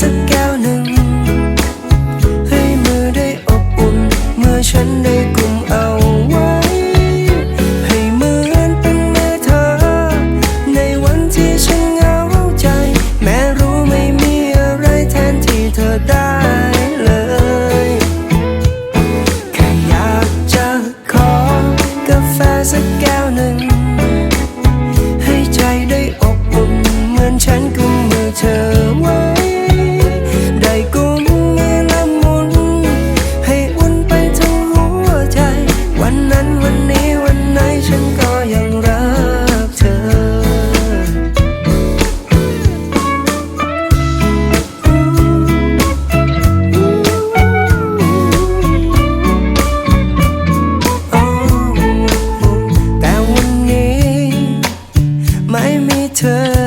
สักแก้วหนึ่ง ให้มือได้อบอุ่น เมื่อฉันได้กลุ่มเอาไว้ ให้เหมือนเป็นมือเธอ ในวันที่ฉันเหงาใจ แม้รู้ไม่มีอะไรแทนที่เธอได้เลย แค่อยากจะขอกาแฟสักแก้วหนึ่ง ให้ใจได้ วันนี้วันไหนฉันก็ยังรักเธอ แต่วันนี้ไม่มีเธอ